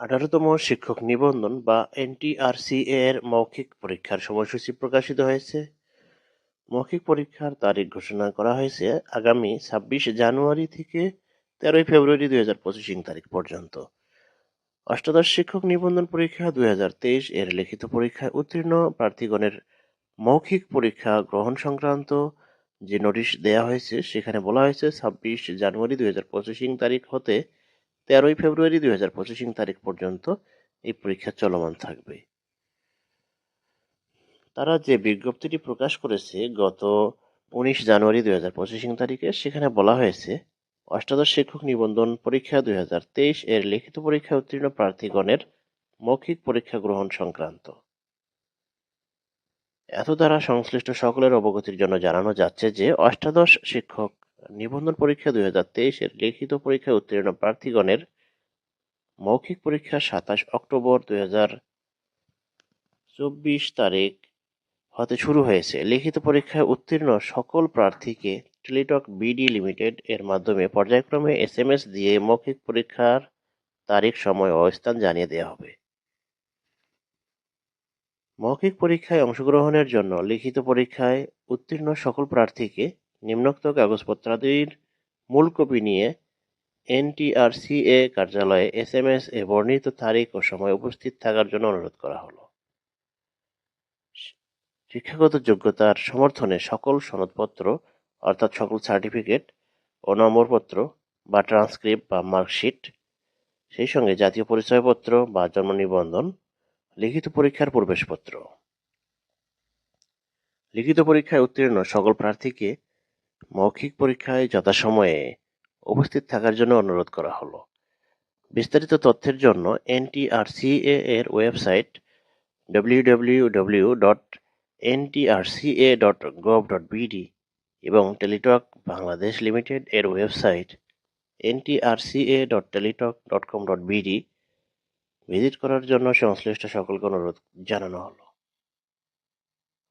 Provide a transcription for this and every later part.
আঠারোতম শিক্ষক নিবন্ধন বা এনটিআরসিএ এর মৌখিক পরীক্ষার সময়সূচি প্রকাশিত হয়েছে। মৌখিক পরীক্ষার তারিখ ঘোষণা করা হয়েছে আগামী ছাব্বিশ জানুয়ারি থেকে তেরোই ফেব্রুয়ারি দুই হাজার পঁচিশ তারিখ পর্যন্ত। অষ্টাদশ শিক্ষক নিবন্ধন পরীক্ষা দুই হাজার তেইশ এর লিখিত পরীক্ষায় উত্তীর্ণ প্রার্থীগণের মৌখিক পরীক্ষা গ্রহণ সংক্রান্ত যে নোটিশ দেয়া হয়েছে, সেখানে বলা হয়েছে ছাব্বিশ জানুয়ারি দুই হাজার পঁচিশ তারিখ হতে তেরোই ফেব্রুয়ারি দুই পঁচিশ তারিখ পর্যন্ত এই পরীক্ষা চলমান থাকবে। তারা যে বিজ্ঞপ্তিটি প্রকাশ করেছে গত উনিশ জানুয়ারি দুই হাজার পঁচিশ তারিখে, সেখানে বলা হয়েছে, অষ্টাদশ শিক্ষক নিবন্ধন পরীক্ষা দুই হাজার তেইশ এর লিখিত পরীক্ষায় উত্তীর্ণ প্রার্থীগণের মৌখিক পরীক্ষা গ্রহণ সংক্রান্ত। এত দ্বারা সংশ্লিষ্ট সকলের অবগতির জন্য জানানো যাচ্ছে যে, অষ্টাদশ শিক্ষক নিবন্ধন পরীক্ষা দুই হাজার তেইশের লিখিত পরীক্ষায় উত্তীর্ণ প্রার্থীগণের মৌখিক পরীক্ষা সাতাশ অক্টোবর দুই হাজার চব্বিশ তারিখ হতে শুরু হয়েছে। লিখিত পরীক্ষায় উত্তীর্ণ সকল প্রার্থীকে টেলিটক বিডি লিমিটেড এর মাধ্যমে পর্যায়ক্রমে এস এম এস দিয়ে মৌখিক পরীক্ষার তারিখ, সময় ও স্থান জানিয়ে দেওয়া হবে। মৌখিক পরীক্ষায় অংশগ্রহণের জন্য লিখিত পরীক্ষায় উত্তীর্ণ সকল প্রার্থীকে নিম্নোক্ত কাগজপত্রাদির মূল কপি নিয়ে এনটিআরসিএ কার্যালয়ে এস এম এস এ বর্ণিত তারিখ ও সময় উপস্থিত থাকার জন্য অনুরোধ করা হলো। শিক্ষাগত যোগ্যতার সমর্থনে সকল সনদপত্র, অর্থাৎ সকল সার্টিফিকেট ও নম্বরপত্র বা ট্রান্সক্রিপ্ট বা মার্কশিট, সেই সঙ্গে জাতীয় পরিচয়পত্র বা জন্ম নিবন্ধন, লিখিত পরীক্ষার প্রবেশপত্র। লিখিত পরীক্ষায় উত্তীর্ণ সকল প্রার্থীকে মৌখিক পরীক্ষায় যথাসময়ে উপস্থিত থাকার জন্য অনুরোধ করা হলো। বিস্তারিত তথ্যের জন্য এনটিআরসিএ এর website www.ntrca.gov.bd dot NTRCA dot gov dot এবং টেলিটক বাংলাদেশ লিমিটেড এর website NTRCA dot Teletalk dot com dot BD visit করার জন্য সংশ্লিষ্ট সকলকে অনুরোধ জানানো হলো।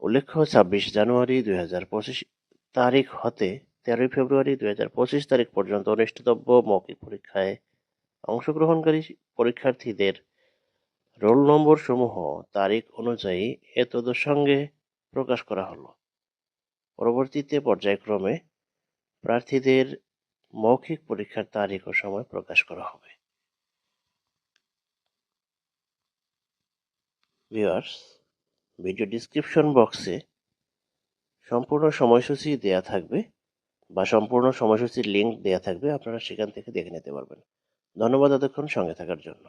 উল্লেখ্য, ছাব্বিশ জানুয়ারি দুই হাজার পঁচিশ তারিখ হতে তেরোই ফেব্রুয়ারি দুই হাজার পঁচিশ তারিখ পর্যন্ত অনুষ্ঠিতব্য মৌখিক পরীক্ষায় অংশগ্রহণকারী পরীক্ষার্থীদের রোল নম্বর সমূহ তারিখ অনুযায়ী এতদের সঙ্গে প্রকাশ করা হলো। পরবর্তীতে পর্যায়ক্রমে প্রার্থীদের মৌখিক পরীক্ষার তারিখ ও সময় প্রকাশ করা হবে। ভিডিও ডিসক্রিপশন বক্সে সম্পূর্ণ সময়সূচি দেয়া থাকবে বা সম্পূর্ণ সময়সূচির লিঙ্ক দেয়া থাকবে, আপনারা সেখান থেকে দেখে নিতে পারবেন। ধন্যবাদ এতক্ষণ সঙ্গে থাকার জন্য।